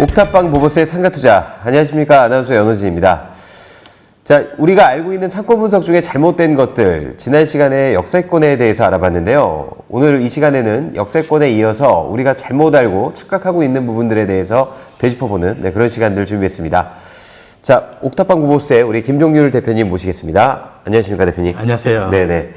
옥탑방 보보스의 상가투자 안녕하십니까 아나운서 연호진입니다. 자 우리가 알고 있는 사건 분석 중에 잘못된 것들 지난 시간에 역세권에 대해서 알아봤는데요. 오늘 이 시간에는 역세권에 이어서 우리가 잘못 알고 착각하고 있는 부분들에 대해서 되짚어보는 네, 그런 시간들 준비했습니다. 자 옥탑방 보보스의 우리 김종률 대표님 모시겠습니다. 안녕하십니까 대표님. 안녕하세요. 네네.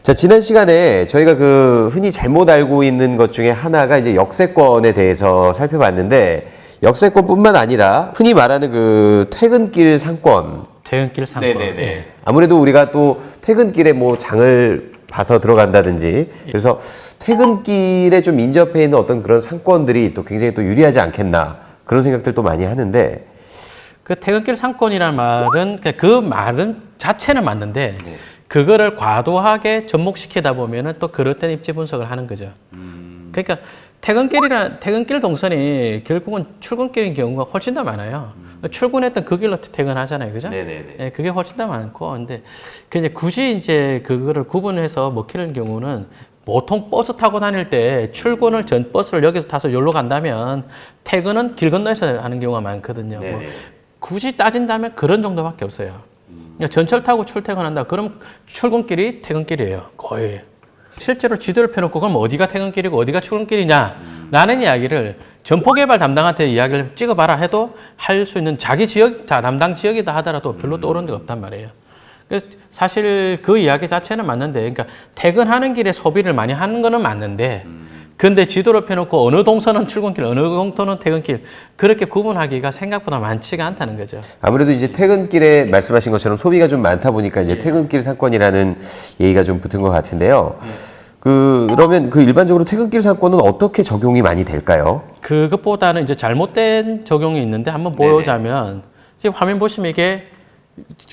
자, 지난 시간에 저희가 그 흔히 잘못 알고 있는 것 중에 하나가 이제 역세권에 대해서 살펴봤는데 역세권뿐만 아니라 흔히 말하는 그 퇴근길 상권. 퇴근길 상권. 예. 아무래도 우리가 또 퇴근길에 뭐 장을 봐서 들어간다든지 그래서 퇴근길에 좀 인접해 있는 어떤 그런 상권들이 또 굉장히 또 유리하지 않겠나 그런 생각들도 많이 하는데 그 퇴근길 상권이라는 말은 그- 그 말은 자체는 맞는데 네. 그거를 과도하게 접목시키다 보면은 또 그릇된 입지 분석을 하는 거죠. 음. 그러니까 퇴근길이나 퇴근길 동선이 결국은 출근길인 경우가 훨씬 더 많아요. 출근했던 그 길로 퇴근하잖아요, 그죠? 음. 네네네. 예, 그게 훨씬 더 많고, 근데 그 이제 굳이 이제 그거를 구분해서 먹히는 경우는 보통 버스 타고 다닐 때 출근을 전 버스를 여기서 타서 여기로 간다면 퇴근은 길 건너에서 하는 경우가 많거든요. 뭐 네네. 굳이 따진다면 그런 정도밖에 없어요. 그러니까 전철 타고 출퇴근한다. 그럼 출근길이 퇴근길이에요. 거의. 실제로 지도를 펴놓고 그럼 어디가 퇴근길이고 어디가 출근길이냐? 라는 이야기를 점포개발 담당한테 이야기를 찍어봐라 해도 할 수 있는 자기 지역, 자, 담당 지역이다 하더라도 별로 떠오르는 데가 없단 말이에요. 그래서 사실 그 이야기 자체는 맞는데, 그러니까 퇴근하는 길에 소비를 많이 하는 거는 맞는데, 근데 지도를 펴놓고 어느 동선은 출근길, 어느 동선은 퇴근길, 그렇게 구분하기가 생각보다 많지가 않다는 거죠. 아무래도 이제 퇴근길에 말씀하신 것처럼 소비가 좀 많다 보니까 이제 퇴근길 상권이라는 얘기가 좀 붙은 것 같은데요. 그 그러면 그 일반적으로 퇴근길 상권은 어떻게 적용이 많이 될까요? 그것보다는 이제 잘못된 적용이 있는데 한번 보여자면 지금 화면 보시면 이게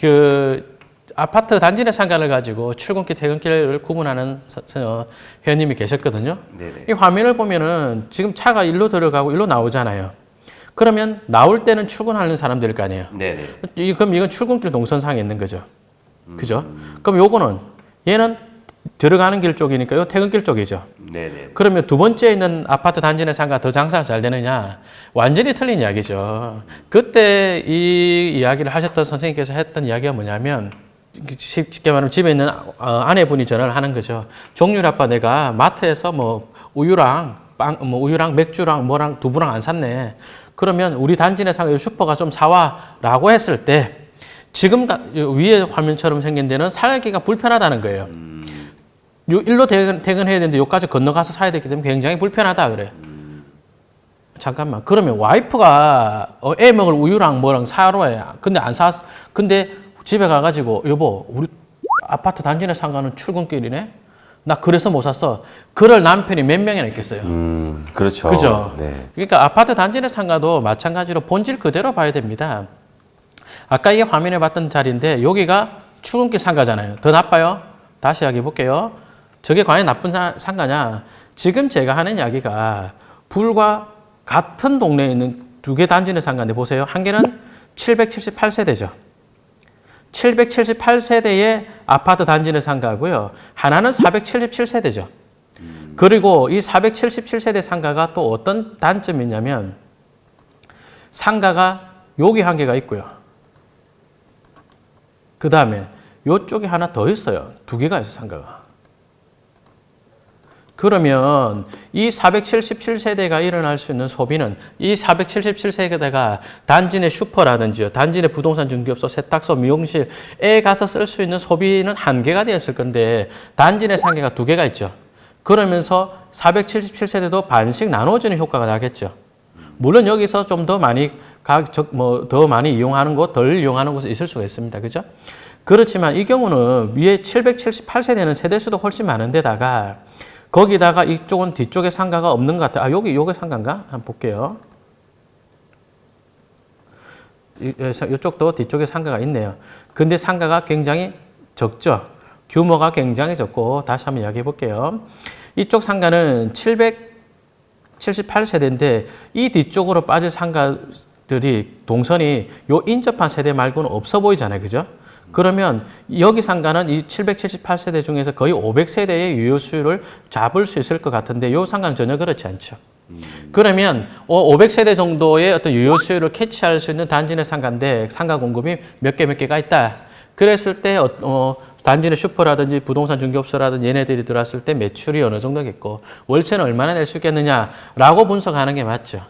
그 아파트 단지 내 상가를 가지고 출근길 퇴근길을 구분하는 서- 서- 회원님이 계셨거든요. 네네. 이 화면을 보면은 지금 차가 일로 들어가고 일로 나오잖아요. 그러면 나올 때는 출근하는 사람들일 거 아니에요. 네네. 이, 그럼 이건 출근길 동선상에 있는 거죠. 그죠? 그럼 요거는 얘는 들어가는 길 쪽이니까 요 퇴근길 쪽이죠. 네네. 그러면 두 번째 있는 아파트 단지 내 상가 더 장사가 잘 되느냐? 완전히 틀린 이야기죠. 그때 이 이야기를 하셨던 선생님께서 했던 이야기가 뭐냐면 쉽게 말하면 집에 있는 어, 아내분이 전화를 하는 거죠. 종률 아빠 내가 마트에서 뭐 우유랑 빵, 뭐 우유랑 맥주랑 뭐랑 두부랑 안 샀네. 그러면 우리 단지 내 상가 슈퍼가 좀 사와라고 했을 때 지금 가- 위에 화면처럼 생긴 데는 살기가 불편하다는 거예요. 요 일로 퇴근, 퇴근해야 되는데 요까지 건너가서 사야 되기 때문에 굉장히 불편하다 그래. 잠깐만. 그러면 와이프가 어, 애 먹을 우유랑 뭐랑 사러 해. 근데 안 사. 근데 집에 가가지고 여보 우리 아파트 단지 내 상가는 출근길이네. 나 그래서 못 샀어. 그럴 남편이 몇 명이나 있겠어요. 음, 그렇죠. 그죠? 네. 그러니까 아파트 단지 내 상가도 마찬가지로 본질 그대로 봐야 됩니다. 아까 이 화면에 봤던 자리인데 여기가 출근길 상가잖아요. 더 나빠요? 다시 이야기해 볼게요. 저게 과연 나쁜 사- 상가냐? 지금 제가 하는 이야기가 불과 같은 동네에 있는 두 개 단지 내 상가인데 보세요. 한 개는 778세대죠. 778세대의 아파트 단지 내 상가고요. 하나는 477세대죠. 그리고 이 477세대 상가가 또 어떤 단점이 있냐면 상가가 여기 한 개가 있고요. 그 다음에 이쪽에 하나 더 있어요. 두 개가 있어요, 상가가. 그러면 이 477세대가 일어날 수 있는 소비는 이 477세대가 단지 내 슈퍼라든지요, 단지 내 부동산 중개업소, 세탁소, 미용실에 가서 쓸 수 있는 소비는 한 개가 되었을 건데 단지 내 상가가 두 개가 있죠. 그러면서 477세대도 반씩 나눠지는 효과가 나겠죠. 물론 여기서 좀 더 많이 뭐더 많이 이용하는 곳, 덜 이용하는 곳이 있을 수가 있습니다. 그죠? 그렇지만 이 경우는 위에 778세대는 세대 수도 훨씬 많은데다가 거기다가 이쪽은 뒤쪽에 상가가 없는 것 같아요. 아, 여기, 요게 상가인가? 한번 볼게요. 이쪽도 뒤쪽에 상가가 있네요. 근데 상가가 굉장히 적죠. 규모가 굉장히 적고, 다시 한번 이야기해 볼게요. 이쪽 상가는 778세대인데, 이 뒤쪽으로 빠질 상가들이 동선이 요 인접한 세대 말고는 없어 보이잖아요. 그죠? 그러면 여기 상가는 이 778세대 중에서 거의 500세대의 유효수를 잡을 수 있을 것 같은데 요 상가는 전혀 그렇지 않죠. 그러면 500세대 정도의 어떤 유효 수요를 캐치할 수 있는 단지 내 상가인데 상가 공급이 몇 개 몇 개가 있다. 그랬을 때 어, 어, 단지 내 슈퍼라든지 부동산 중개업소라든지 얘네들이 들어왔을 때 매출이 어느 정도겠고 월세는 얼마나 낼 수 있겠느냐라고 분석하는 게 맞죠.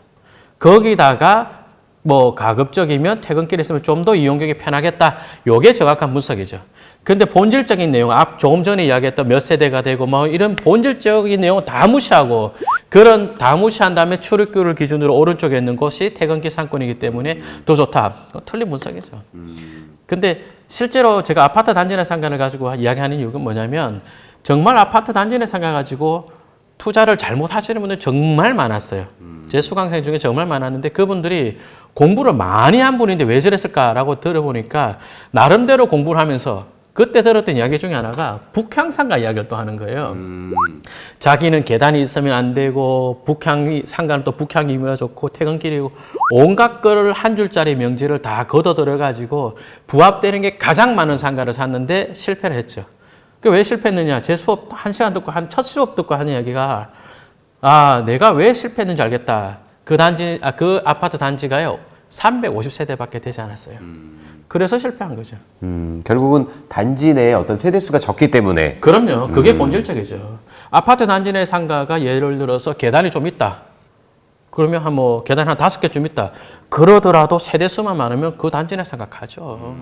거기다가 뭐 가급적이면 퇴근길에 있으면 좀 더 이용객이 편하겠다. 요게 정확한 분석이죠. 근데 본질적인 내용, 앞 조금 전에 이야기했던 몇 세대가 되고 뭐 이런 본질적인 내용은 다 무시하고 그런 다 무시한 다음에 출입구를 기준으로 오른쪽에 있는 곳이 퇴근길 상권이기 때문에 더 좋다. 그거 틀린 분석이죠. 근데 실제로 제가 아파트 단지 내 상가를 가지고 이야기하는 이유가 뭐냐면 정말 아파트 단지 내 상가 가지고 투자를 잘못 하시는 분들 정말 많았어요. 제 수강생 중에 정말 많았는데 그분들이 공부를 많이 한 분인데 왜 저랬을까라고 들어보니까 나름대로 공부를 하면서 그때 들었던 이야기 중에 하나가 북향상가 이야기를 또 하는 거예요. 자기는 계단이 있으면 안 되고 북향이 상가는 또 북향이면 좋고 퇴근길이고 온갖 거를 한 줄짜리 명제를 다 걷어들여 가지고 부합되는 게 가장 많은 상가를 샀는데 실패를 했죠. 그 왜 실패했느냐? 제 수업 한 시간 듣고 한 첫 수업 듣고 하는 이야기가 아 내가 왜 실패했는지 알겠다. 그 단지 아 그 아파트 단지가요 350세대밖에 되지 않았어요. 그래서 실패한 거죠. 음, 결국은 단지 내에 어떤 세대 수가 적기 때문에 그럼요. 그게 본질적이죠. 아파트 단지 내 상가가 예를 들어서 계단이 좀 있다. 그러면 한 뭐 계단 한 다섯 개쯤 있다. 그러더라도 세대 수만 많으면 그 단지 내 상가 가죠.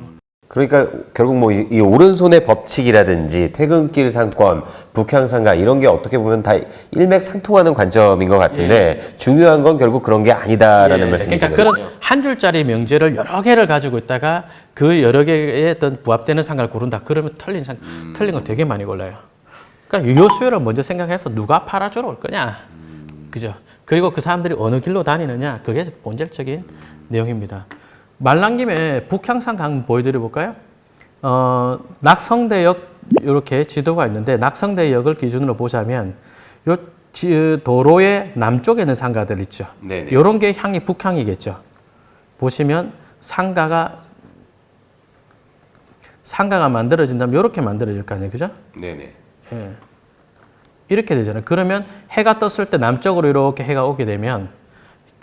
그러니까 결국 뭐 이 오른손의 법칙이라든지 퇴근길 상권, 북향 상가 이런 게 어떻게 보면 다 일맥상통하는 관점인 것 같은데 중요한 건 결국 그런 게 아니다라는 예, 말씀이신 그러니까. 그런 한 줄짜리 명제를 여러 개를 가지고 있다가 그 여러 개의 어떤 부합되는 상가를 고른다. 그러면 틀린 상, 틀린 거 되게 많이 골라요. 그러니까 유효 수요를 먼저 생각해서 누가 팔아주러 올 거냐. 그죠? 그리고 그 사람들이 어느 길로 다니느냐. 그게 본질적인 내용입니다. 말 난 김에 북향상 한번 보여드려 볼까요? 어, 낙성대역 이렇게 지도가 있는데 낙성대역을 기준으로 보자면 요 지- 도로의 남쪽에 있는 상가들 있죠. 네네. 이런 게 향이 북향이겠죠. 보시면 상가가 상가가 만들어진다면 이렇게 만들어질 거 아니에요, 그죠? 네네. 예. 이렇게 되잖아요. 그러면 해가 떴을 때 남쪽으로 이렇게 해가 오게 되면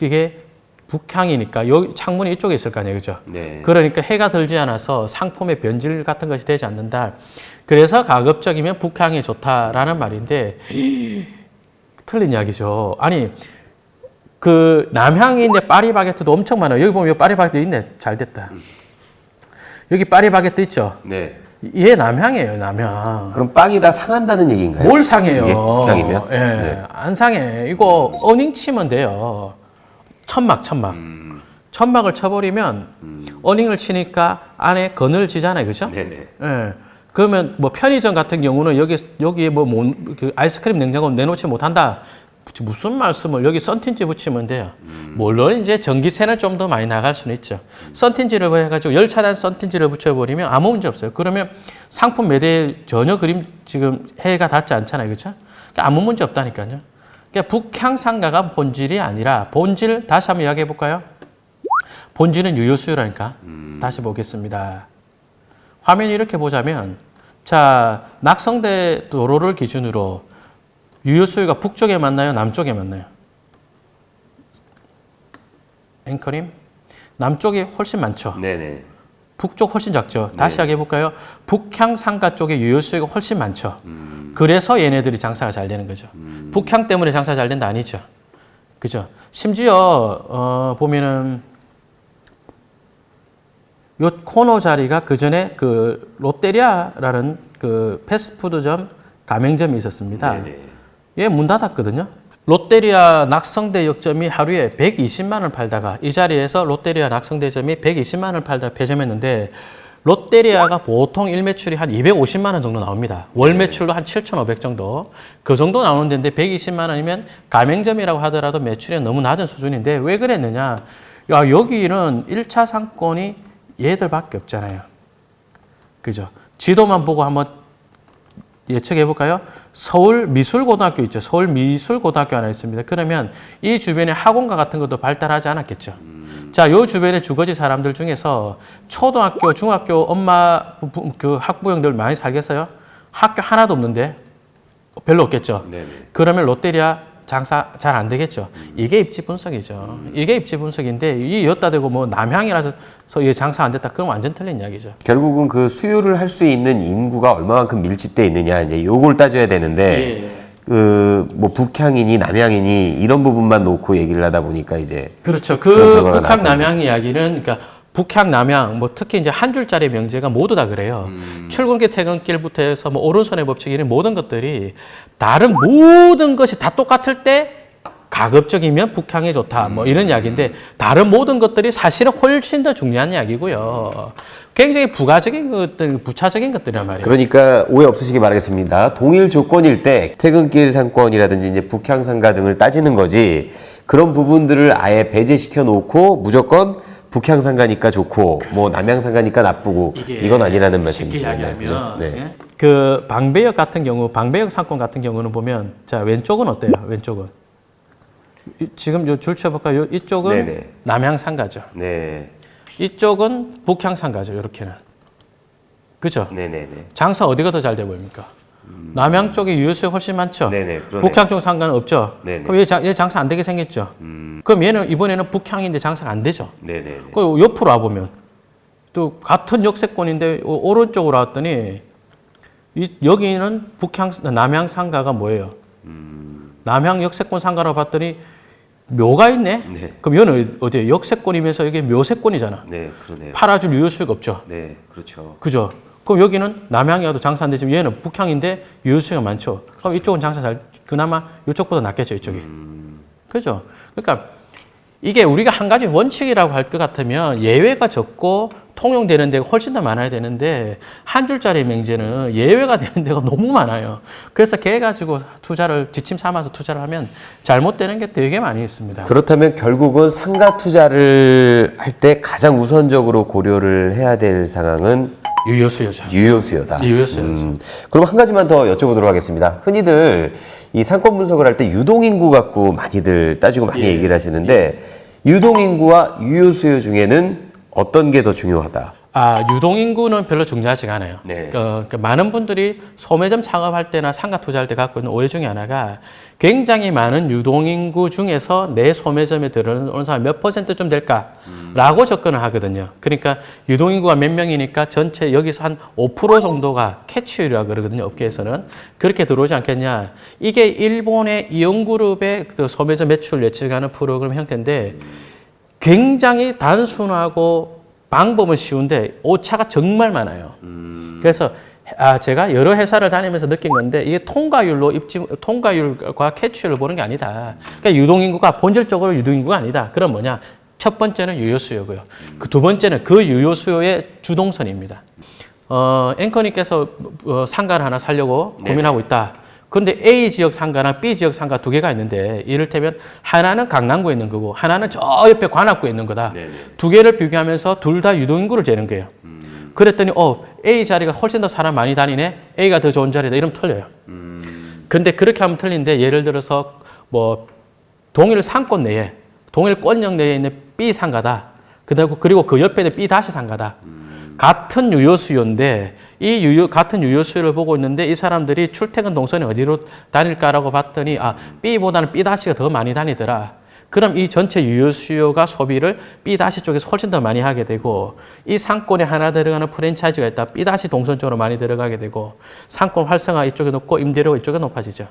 이게 북향이니까 여기 창문이 이쪽에 있을 거 아니에요, 그죠? 네. 그러니까 해가 들지 않아서 상품의 변질 같은 것이 되지 않는다. 그래서 가급적이면 북향이 좋다라는 말인데 틀린 이야기죠. 아니 그 남향인데 파리바게트도 엄청 많아요. 여기 보면 파리바게트 있네. 잘 됐다. 여기 파리바게트 있죠. 네. 얘 남향이에요, 남향. 그럼 빵이 다 상한다는 얘기인가요? 뭘 상해요? 이게 북향이면? 예, 네. 안 상해. 이거 어닝 치면 돼요. 천막, 천막. 음. 천막을 쳐버리면 어닝을 치니까 안에 그늘지잖아요, 그죠? 네네. 예. 그러면 뭐 편의점 같은 경우는 여기 여기에 뭐 몬- 그 아이스크림 냉장고 내놓지 못한다. 무슨 말씀을 여기 썬틴지 붙이면 돼요. 물론 이제 전기세는 좀 더 많이 나갈 수는 있죠. 썬틴지를 해가지고 열 차단 썬틴지를 붙여버리면 아무 문제 없어요. 그러면 상품 매대에 전혀 그림 지금 해가 닿지 않잖아요, 그렇죠? 그러니까 아무 문제 없다니까요. 그러니까 북향 상가가 본질이 아니라 본질 다시 한번 이야기해 볼까요? 본질은 유효 수요라니까. 다시 보겠습니다. 화면 이렇게 보자면 자 낙성대 도로를 기준으로 유효 수요가 북쪽에 맞나요? 남쪽에 맞나요? 앵커님 남쪽이 훨씬 많죠. 네네. 북쪽 훨씬 작죠. 다시 네. 이야기해 볼까요? 북향 상가 쪽에 유효 수요가 훨씬 많죠. 그래서 얘네들이 장사가 잘 되는 거죠. 북향 때문에 장사 잘 된다 아니죠. 그죠? 심지어 어, 보면은 요 코너 자리가 그 전에 그 롯데리아라는 그 패스트푸드점 가맹점이 있었습니다. 얘문 닫았거든요. 롯데리아 낙성대 역점이 하루에 120만 원을 팔다가 이 자리에서 롯데리아 낙성대점이 120만 원을 팔다 가 폐점했는데 롯데리아가 보통 일 매출이 한 250만 원 정도 나옵니다. 월 매출도 한 7,500 정도. 그 정도 나오는 데인데 120만 원이면 가맹점이라고 하더라도 매출이 너무 낮은 수준인데 왜 그랬느냐? 야, 여기는 1차 상권이 얘들밖에 없잖아요. 그죠? 지도만 보고 한번 예측해 볼까요? 서울 미술고등학교 있죠. 서울 미술고등학교 하나 있습니다. 그러면 이 주변에 학원가 같은 것도 발달하지 않았겠죠. 자, 요 주변에 주거지 사람들 중에서 초등학교, 중학교 엄마 부- 그 학부형들 많이 살겠어요? 학교 하나도 없는데 별로 없겠죠. 네네. 그러면 롯데리아 장사 잘 안 되겠죠. 이게 입지 분석이죠. 이게 입지 분석인데 이 여따 대고 뭐 남향이라서 이게 장사 안 됐다. 그건 완전 틀린 이야기죠. 결국은 그 수요를 할 수 있는 인구가 얼마만큼 밀집돼 있느냐 이제 요걸 따져야 되는데 예. 그 뭐 북향이니 남향이니 이런 부분만 놓고 얘기를 하다 보니까 이제 그렇죠. 그 결과가 북향 나왔다는 남향 이야기는 그러니까 북향 남향 뭐 특히 이제 한 줄짜리 명제가 모두 다 그래요. 음. 출근길 퇴근길부터 해서 뭐 오른손의 법칙 이런 모든 것들이 다른 모든 것이 다 똑같을 때 가급적이면 북향이 좋다 뭐 이런 이야기인데 다른 모든 것들이 sa실은 훨씬 더 중요한 이야기고요. 굉장히 부가적인 것들, 부차적인 것들이란 말이에요. 그러니까 오해 없으시기 바라겠습니다. 동일 조건일 때 퇴근길 상권이라든지 이제 북향 상가 등을 따지는 거지 그런 부분들을 아예 배제시켜 놓고 무조건 북향 상가니까 좋고 뭐 남향 상가니까 나쁘고 이건 아니라는 말씀이시죠. 네, 이야기하면? 네. 예? 그 방배역 같은 경우 방배역 상권 같은 경우는 보면 자 왼쪽은 어때요? 왼쪽은 이- 지금 요 줄 쳐 볼까? 요 이쪽은 네네. 남향 상가죠. 네. 이쪽은 북향 상가죠. 이렇게는 그죠? 네네네. 장사 어디가 더 잘 돼 보입니까? 남향 쪽에 유효수가 훨씬 많죠. 네네. 그러네. 북향 쪽 상가는 없죠. 네네. 음. 그럼 얘, 장, 얘 장사 안 되게 생겼죠. 그럼 얘는 이번에는 북향인데 장사가 안 되죠. 네네네. 그 옆으로 와 보면 또 같은 역세권인데 오- 오른쪽으로 왔더니 이, 여기는 북향 남향 상가가 뭐예요? 남향 역세권 상가로 봤더니 묘가 있네. 네. 그럼 얘는 어디 역세권이면서 이게 묘세권이잖아. 네, 그러네요. 팔아줄 유효수가 없죠. 네, 그렇죠. 그죠? 그럼 여기는 남향이라도 장사 안 되지만 얘는 북향인데 유효수가 많죠. 그럼 이쪽은 장사 잘 그나마 이쪽보다 낫겠죠 이쪽이. 그죠? 그러니까 이게 우리가 한 가지 원칙이라고 할 것 같으면 예외가 적고 통용되는 데가 훨씬 더 많아야 되는데 한 줄짜리 명제는 예외가 되는 데가 너무 많아요. 그래서 걔 가지고 투자를 지침 삼아서 투자를 하면 잘못되는 게 되게 많이 있습니다. 그렇다면 결국은 상가 투자를 할 때 가장 우선적으로 고려를 해야 될 상황은 유효수요죠. 유효수요다. 유효수요. 음, 그럼 한 가지만 더 여쭤보도록 하겠습니다. 흔히들 이 상권 분석을 할 때 유동인구 갖고 많이들 따지고 많이 얘기를 하시는데 유동인구와 유효수요 중에는 어떤 게 더 중요하다? 아, 유동인구는 별로 중요하지가 않아요. 네. 어, 그러니까 많은 분들이 소매점 창업할 때나 상가 투자할 때 갖고 있는 오해 중에 하나가 굉장히 많은 유동인구 중에서 내 소매점에 들어오는 사람 몇 퍼센트쯤 될까라고 접근을 하거든요. 그러니까 유동인구가 몇 명이니까 전체 여기서 한 5% 정도가 캐치율이라고 그러거든요. 업계에서는. 그렇게 들어오지 않겠냐. 이게 일본의 이용그룹의 그 소매점 매출 예측하는 프로그램 형태인데 굉장히 단순하고 방법은 쉬운데 오차가 정말 많아요. 그래서 아 제가 여러 회사를 다니면서 느낀 건데 이게 통과율로 입지 통과율과 캐치율을 보는 게 아니다. 그러니까 유동인구가 본질적으로 유동인구가 아니다. 그럼 뭐냐? 첫 번째는 유효수요고요. 그 두 번째는 그 유효수요의 주동선입니다. 어, 앵커님께서 어, 상가를 하나 살려고 고민하고 있다. 그런데 A 지역 상가랑 B 지역 상가 두 개가 있는데 이를테면 하나는 강남구에 있는 거고 하나는 저 옆에 관악구에 있는 거다. 두 개를 비교하면서 둘 다 유동인구를 재는 거예요. 그랬더니 어 A 자리가 훨씬 더 사람 많이 다니네. A가 더 좋은 자리다. 이러면 틀려요. 근데 그렇게 하면 틀린데 예를 들어서 뭐 동일 상권 내에 동일 권역 내에 있는 B 상가다. 그리고 그리고 그 옆에 있는 B 다시 상가다. 같은 유효 수요인데 이 유효 같은 유효 수요를 보고 있는데 이 사람들이 출퇴근 동선이 어디로 다닐까라고 봤더니 아 B보다는 B 다시가 더 많이 다니더라. 그럼 이 전체 유효 수요가 소비를 B 다시 쪽에서 훨씬 더 많이 하게 되고 이 상권에 하나 들어가는 프랜차이즈가 있다. B 다시 동선 쪽으로 많이 들어가게 되고 상권 활성화 이쪽에 높고 임대료가 이쪽에 높아지죠.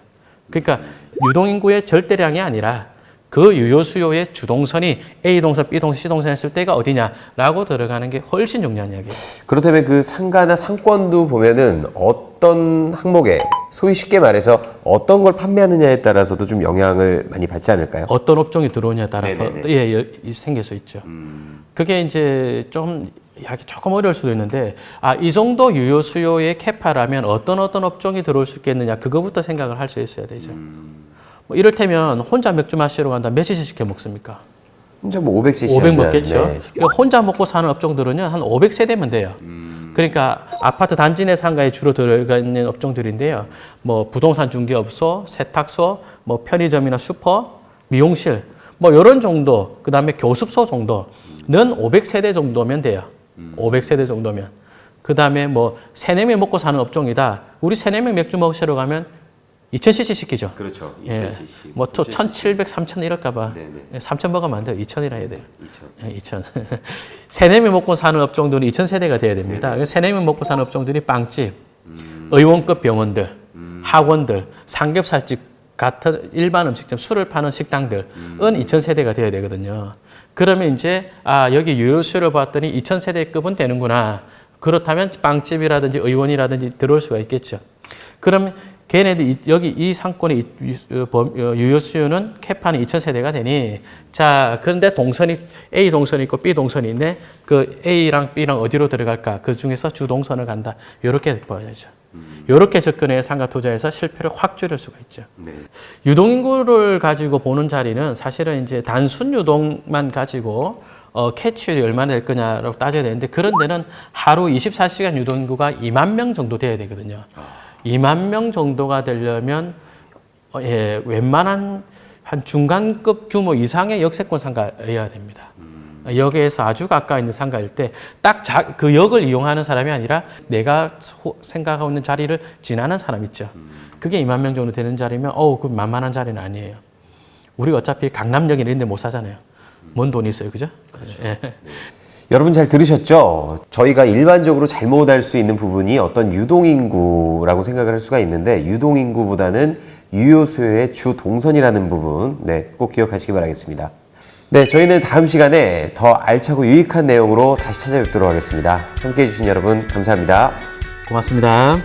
그러니까 유동 인구의 절대량이 아니라 그 유효 수요의 주동선이 A 동선, B 동선, C 동선 했을 때가 어디냐라고 들어가는 게 훨씬 중요한 이야기예요. 그렇다면 그 상가나 상권도 보면은 어떤 항목에 소위 쉽게 말해서 어떤 걸 판매하느냐에 따라서도 좀 영향을 많이 받지 않을까요? 어떤 업종이 들어오냐에 따라서 네네네. 음. 예, 예, 이- 생길 수 있죠. 그게 이제 좀 이야기 조금 어려울 수도 있는데 아, 이 정도 유효 수요의 캐파라면 어떤 어떤 업종이 들어올 수 있겠느냐 그거부터 생각을 할 수 있어야 되죠. 음. 뭐 이를테면 혼자 맥주 마시러 간다 몇 cc 시켜 먹습니까? 혼자 뭐 500cc 500한 잔, 먹겠죠. 네. 그러니까 혼자 먹고 사는 업종들은요 한 500세대면 돼요. 그러니까 아파트 단지 내 상가에 주로 들어가 있는 업종들인데요. 뭐 부동산 중개업소, 세탁소, 뭐 편의점이나 슈퍼, 미용실, 뭐 이런 정도, 그 다음에 교습소 정도는 500세대 정도면 돼요. 500세대 정도면. 그 다음에 뭐 세네 명 먹고 사는 업종이다. 우리 세네 명 맥주 마시러 가면 2000cc 시키죠. 그렇죠. 예. 뭐또 1700, 3000 이럴까봐. 네네. 3000 먹으면 안 돼요. 2000이라 해야 돼요. 2000. 예, 2000. 세네미 먹고 사는 업종들은 2000 세대가 돼야 됩니다. 네. 세네미 먹고 사는 업종들이 빵집, 의원급 병원들, 학원들, 삼겹살집 같은 일반 음식점, 술을 파는 식당들은 2000 세대가 돼야 되거든요. 그러면 이제 아 여기 유효수를 봤더니 2000 세대급은 되는구나. 그렇다면 빵집이라든지 의원이라든지 들어올 수가 있겠죠. 그러면 걔네들 이- 여기 이 상권의 유- 어, 범- 어, 유효 수요는 캐파는 2,000세대가 되니 자 그런데 동선이 A 동선이 있고 B 동선이 있네 그 A랑 B랑 어디로 들어갈까 그 중에서 주 동선을 간다 이렇게 봐야죠. 이렇게 접근해 상가 투자에서 실패를 확 줄일 수가 있죠. 네. 유동 인구를 가지고 보는 자리는 사실은 이제 단순 유동만 가지고 어, 캐치율이 얼마나 될 거냐라고 따져야 되는데 그런 데는 하루 24시간 유동인구가 2만 명 정도 돼야 되거든요. 2만 명 정도가 되려면 어, 예, 웬만한 한 중간급 규모 이상의 역세권 상가여야 됩니다. 역에서 아주 가까이 있는 상가일 때 딱 그 역을 이용하는 사람이 아니라 내가 소- 생각하고 있는 자리를 지나는 사람 있죠. 그게 2만 명 정도 되는 자리면 어우 그 만만한 자리는 아니에요. 우리가 어차피 강남역에 이런 데 못 사잖아요. 뭔 돈이 있어요. 그죠? 예. 여러분 잘 들으셨죠? 저희가 일반적으로 잘못 알 수 있는 부분이 어떤 유동인구라고 생각을 할 수가 있는데 유동인구보다는 유효수요의 주 동선이라는 부분 네, 꼭 기억하시기 바라겠습니다. 네, 저희는 다음 시간에 더 알차고 유익한 내용으로 다시 찾아뵙도록 하겠습니다. 함께 해 주신 여러분 감사합니다. 고맙습니다.